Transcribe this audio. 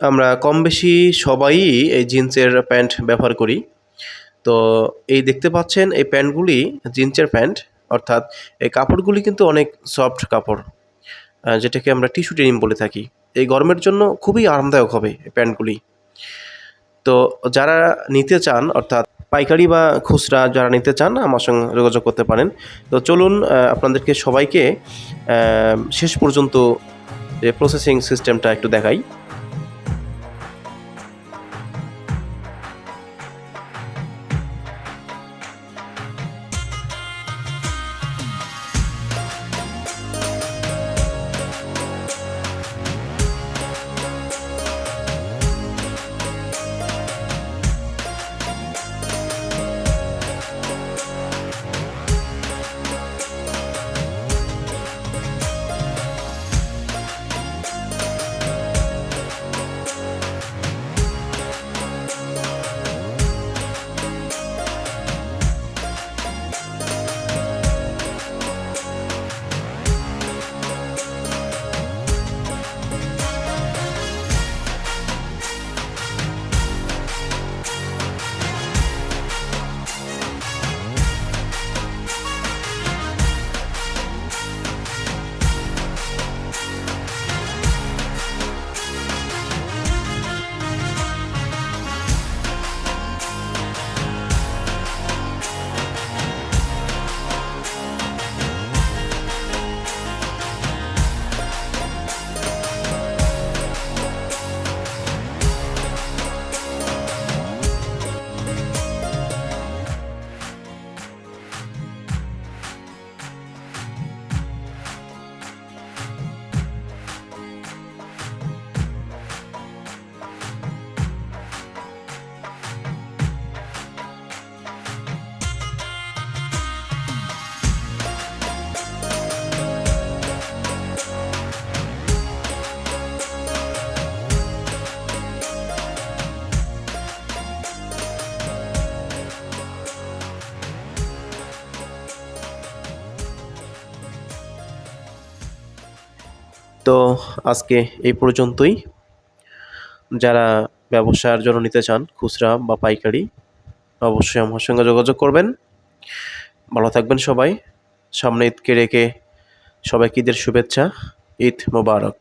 আমরা কম বেশি সবাই এই জিন্সের প্যান্ট ব্যবহার করি। তো এই দেখতে পাচ্ছেন এই প্যান্টগুলি জিন্সের প্যান্ট, অর্থাৎ এই কাপড়গুলি কিন্তু অনেক সফট কাপড় যেটাকে আমরা টিস্যু ডেনিম বলে থাকি। এই গরমের জন্য খুবই আরামদায়ক হবে এই প্যান্টগুলি। তো যারা নিতে চান, অর্থাৎ পাইকারি বা খুচরা যারা নিতে চান, আমার সঙ্গে যোগাযোগ করতে পারেন। তো চলুন আপনাদেরকে সবাইকে শেষ পর্যন্ত যে প্রসেসিং সিস্টেমটা একটু দেখাই। তো আজকে এই পর্যন্তই। যারা ব্যবসার জন্য নিতে চান খুচরা বা পাইকারি, অবশ্যই আমার সঙ্গে যোগাযোগ করবেন। ভালো থাকবেন সবাই। সামনে ঈদকে রেখে সবাইকে ঈদের শুভেচ্ছা। ঈদ মোবারক।